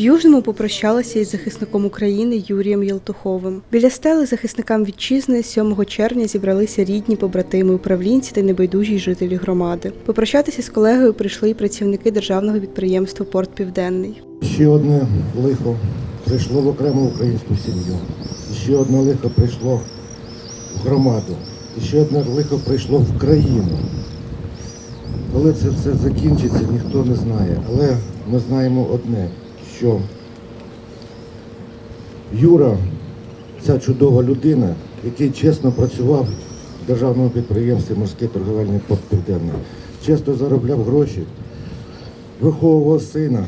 В Южному попрощалися із захисником України Юрієм Єлтуховим. Біля стели захисникам вітчизни 7 червня зібралися рідні, побратими, управлінці та небайдужі жителі громади. Попрощатися з колегою прийшли й працівники державного підприємства Порт Південний. Ще одне лихо прийшло в окрему українську сім'ю. Ще одне лихо прийшло в громаду. І ще одне лихо прийшло в країну. Коли це все закінчиться, ніхто не знає. Але ми знаємо одне, що Юра, ця чудова людина, який чесно працював в державному підприємстві Морський торговельний порт Південний, чесно заробляв гроші, виховував сина,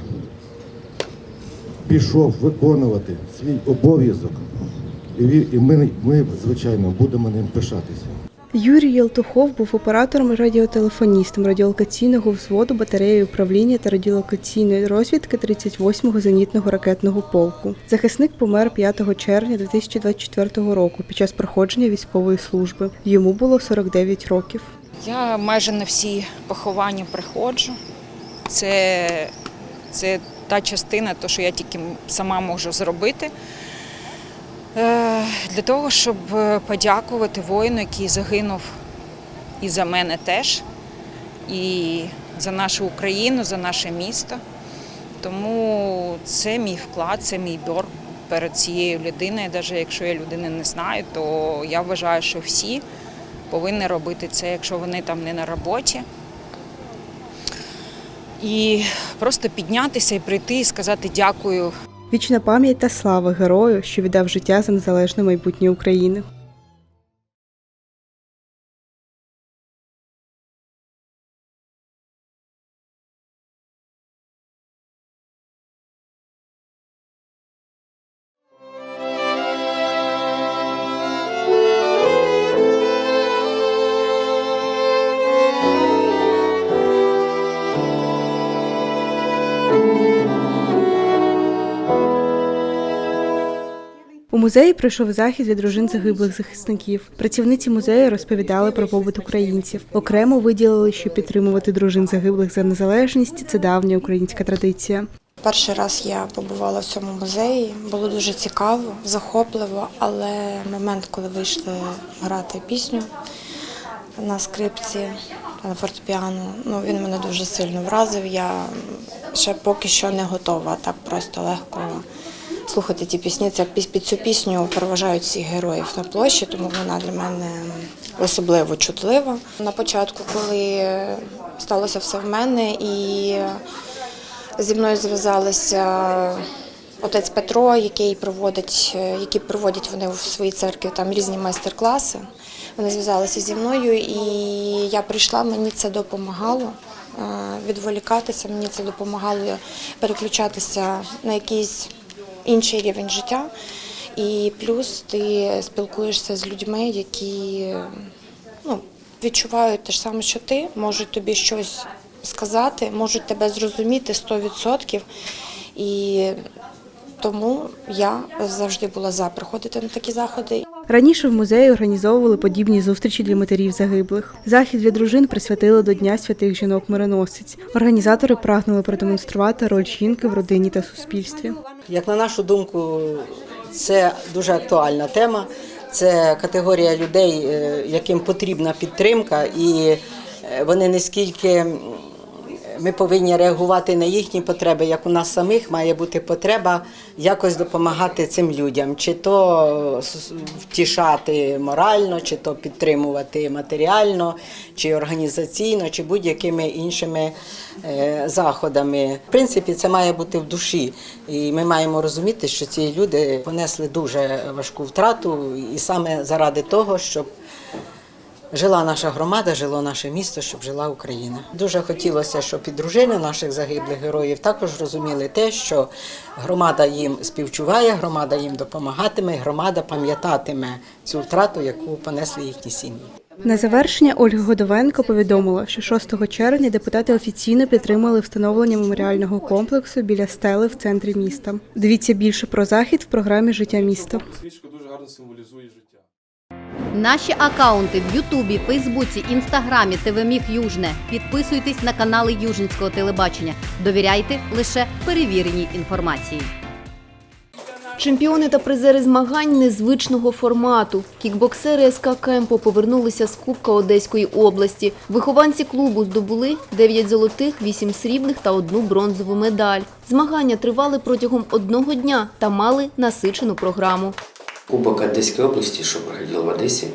пішов виконувати свій обов'язок. І ми, ми, звичайно, будемо ним пишатися. Юрій Єлтухов був оператором радіотелефоністом радіолокаційного взводу батареї управління та радіолокаційної розвідки 38-го зенітного ракетного полку. Захисник помер 5 червня 2024 року під час проходження військової служби. Йому було 49 років. Я майже на всі поховання приходжу. Це, це та частина, то, що я тільки сама можу зробити. Е, Для того, щоб е, подякувати воїну, який загинув і за мене теж, і за нашу Україну, за наше місто. Тому це мій вклад, це мій борг перед цією людиною. Навіть якщо я людини не знаю, то я вважаю, що всі повинні робити це, якщо вони там не на роботі. І просто піднятися і прийти і сказати дякую Вічна пам'ять та слава герою, що віддав життя за незалежне майбутнє України. Музеї пройшов захід для дружин загиблих захисників. Працівниці музею розповідали про побут українців. Окремо виділили, що підтримувати дружин загиблих за незалежність це давня українська традиція. Перший раз я побувала в цьому музеї. Було дуже цікаво, захопливо, але момент, коли вийшли грати пісню на скрипці, на фортепіано, ну він мене дуже сильно вразив. Я ще поки що не готова так просто легко слухати ті пісні. Це під цю пісню проважають всіх героїв на площі, тому вона для мене особливо чутлива. На початку, коли сталося все в мене і Зі мною зв'язалися отець Петро, який проводить, які проводять вони в своїй церкві там різні майстер-класи. Вони зв'язалися зі мною, і я прийшла, мені це допомагало е, відволікатися, мені це допомагало переключатися на якийсь інший рівень життя. І плюс ти спілкуєшся з людьми, які ну, відчувають те ж саме, що ти, можуть тобі щось сказати, можуть тебе зрозуміти 100%. І тому я завжди була за приходити на такі заходи. Раніше в музеї організовували подібні зустрічі для матерів загиблих. Захід для дружин присвятили до Дня святих жінок-мироносиць. Організатори прагнули продемонструвати роль жінки в родині та суспільстві. Як на нашу думку, це дуже актуальна тема. Це категорія людей, е, яким потрібна підтримка, і е, вони не скільки ми повинні реагувати на їхні потреби, як у нас самих має бути потреба якось допомагати цим людям, чи то втішати морально, чи то підтримувати матеріально, чи організаційно, чи будь-якими іншими е, заходами. В принципі, це має бути в душі, і ми маємо розуміти, що ці люди понесли дуже важку втрату, і саме заради того, щоб Жила наша громада, жило наше місто, щоб жила Україна. Дуже хотілося, щоб і дружини наших загиблих героїв також розуміли те, що громада їм співчуває, громада їм допомагатиме, громада пам'ятатиме цю втрату, яку понесли їхні сім'ї. На завершення Ольга Годовенко повідомила, що 6 червня депутати офіційно підтримали встановлення меморіального комплексу біля стели в центрі міста. Дивіться більше про захід в програмі Життя міста. Свічка дуже гарно символізує життя. Наші акаунти в Ютубі, Фейсбуці, Інстаграмі, ТВ Южне. Підписуйтесь на канали Южницького телебачення. Довіряйте лише перевіреній інформації. Чемпіони та призери змагань незвичного формату. Кікбоксери СК Кемпо повернулися з Кубка Одеської області. Вихованці клубу здобули 9 золотих, 8 срібних та одну бронзову медаль. Змагання тривали протягом одного дня та мали насичену програму. Кубок Одеської області, що проходив в Одесі,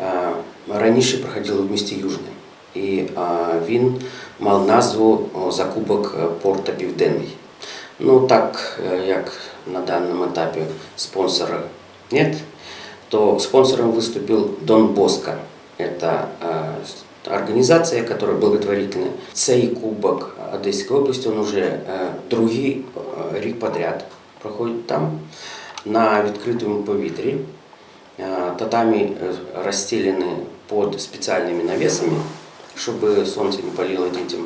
е, раніше проходив в місті Южне. І е, він мав назву о, Закубок е, Порта Південний. Ну так е, як на даному етапі спонсора нет, то спонсором выступил Дон Боско. Это э, организация, которая благотворительная. Цей кубок Одеської області, он уже е, другий е, рік подряд проходить там на відкритому повітрі. Е, Татамі е, розстелені під спеціальними навісами, щоб сонце не палило дітям.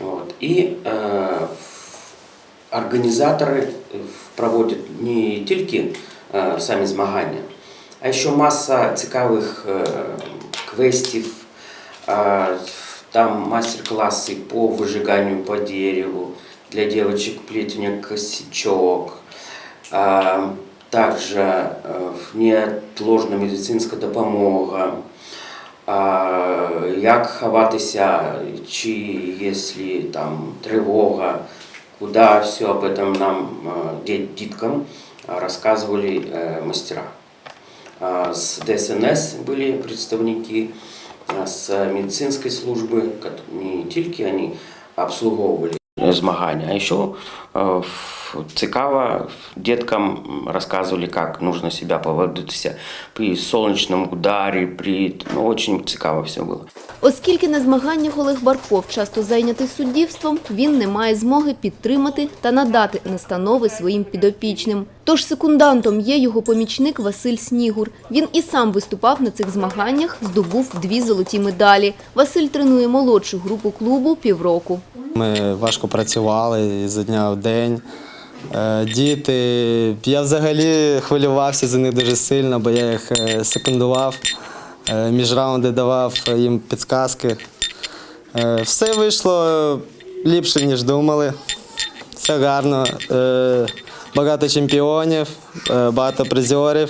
От. І е, організатори проводять не тільки е, самі змагання, а ще маса цікавих е, квестів, е, там мастер-класси по выжиганию по дереву, для девочек плетение косячок, также э, неотложна медицинська допомога, а, як ховатися, чи якщо там тривога, куда все об этом нам, э, де- діткам, а, розказували э, мастера. А, С ДСНС были представники, а, з медицинської служби, кот- не тільки вони обслуговували змагання, а ще е, в- цікаво діткам розказували, як потрібно себе поводитися при сонячному ударі, при ну, дуже цікаво все було. Оскільки на змаганнях Олег Барков часто зайнятий суддівством, він не має змоги підтримати та надати настанови своїм підопічним. Тож секундантом є його помічник Василь Снігур. Він і сам виступав на цих змаганнях, здобув дві золоті медалі. Василь тренує молодшу групу клубу півроку. Ми важко працювали з дня в день. Е, Діти, я взагалі хвилювався за них дуже сильно, бо я їх е, секундував, е, між раунди давав їм підказки. Все вийшло ліпше, ніж думали. Все гарно. Багато чемпіонів, багато призерів.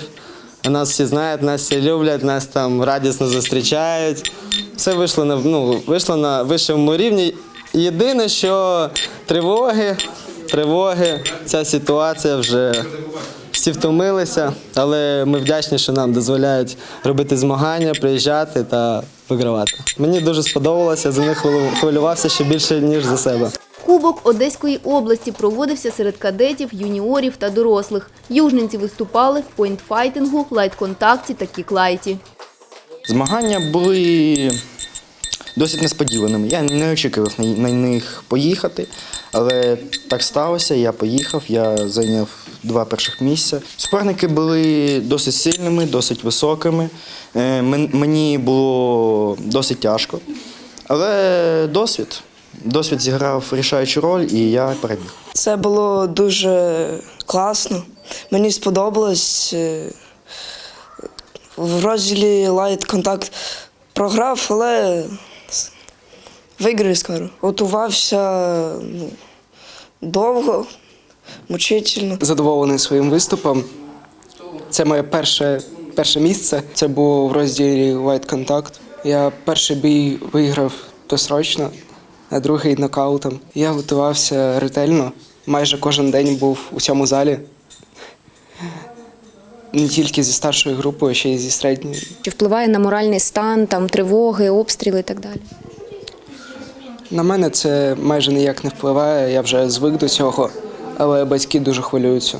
Нас всі знають, нас всі люблять, нас там радісно зустрічають. Все вийшло на, ну, вийшло на вищому рівні. Єдине, що тривоги, тривоги, ця ситуація вже всі втомилися, але ми вдячні, що нам дозволяють робити змагання, приїжджати та вигравати. Мені дуже сподобалося, за них хвилю- хвилювався ще більше, ніж за себе. Кубок Одеської області проводився серед кадетів, юніорів та дорослих. Южненці виступали в пойнтфайтингу, лайт-контакті та кіклайті. Змагання були досить несподіваними. Я не очікував на них поїхати, але так сталося. Я поїхав, я зайняв два перших місця. Суперники були досить сильними, досить високими. Е, Мені було досить тяжко. Але досвід. Досвід зіграв вирішаючу роль, і я переміг. Це було дуже класно. Мені сподобалось. Е, В розділі Light Contact програв, але виграю скоро. Готувався ну, довго, мучительно. задоволений своїм виступом. Це моє перше, перше місце. Це було в розділі White Contact. Я перший бій виграв досрочно, а другий нокаутом. Я готувався ретельно. Майже кожен день був у цьому залі. Не тільки зі старшою групою, а ще й зі середньою. Чи впливає на моральний стан, там тривоги, обстріли і так далі? На мене це майже ніяк не впливає, я вже звик до цього, але батьки дуже хвилюються.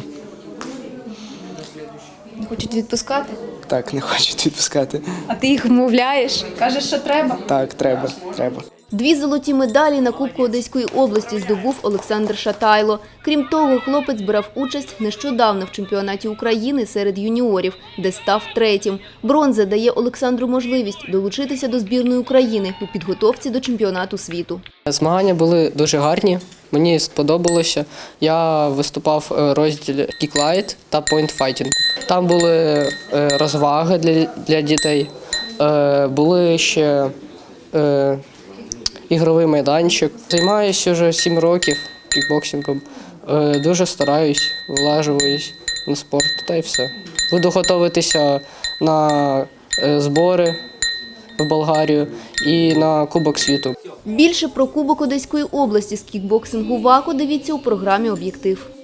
Не хочуть відпускати? Так, не хочуть відпускати. А ти їх вмовляєш? Кажеш, що треба? Так, треба, треба. Дві золоті медалі на Кубку Одеської області здобув Олександр Шатайло. Крім того, хлопець брав участь нещодавно в чемпіонаті України серед юніорів, де став третім. Бронза дає Олександру можливість долучитися до збірної України у підготовці до чемпіонату світу. Змагання були дуже гарні. Мені сподобалося. Я виступав в розділі кіклайт та пойнтфайтінг. Там були е, розваги для, для дітей, е, були ще е, ігровий майданчик. Займаюся вже 7 років кікбоксингом. Е, дуже стараюсь, влажуюсь на спорт та й все. Буду готуватися на е, збори в Болгарію і на Кубок світу. Більше про Кубок Одеської області з кікбоксингу ВАКО дивіться у програмі «Об'єктив».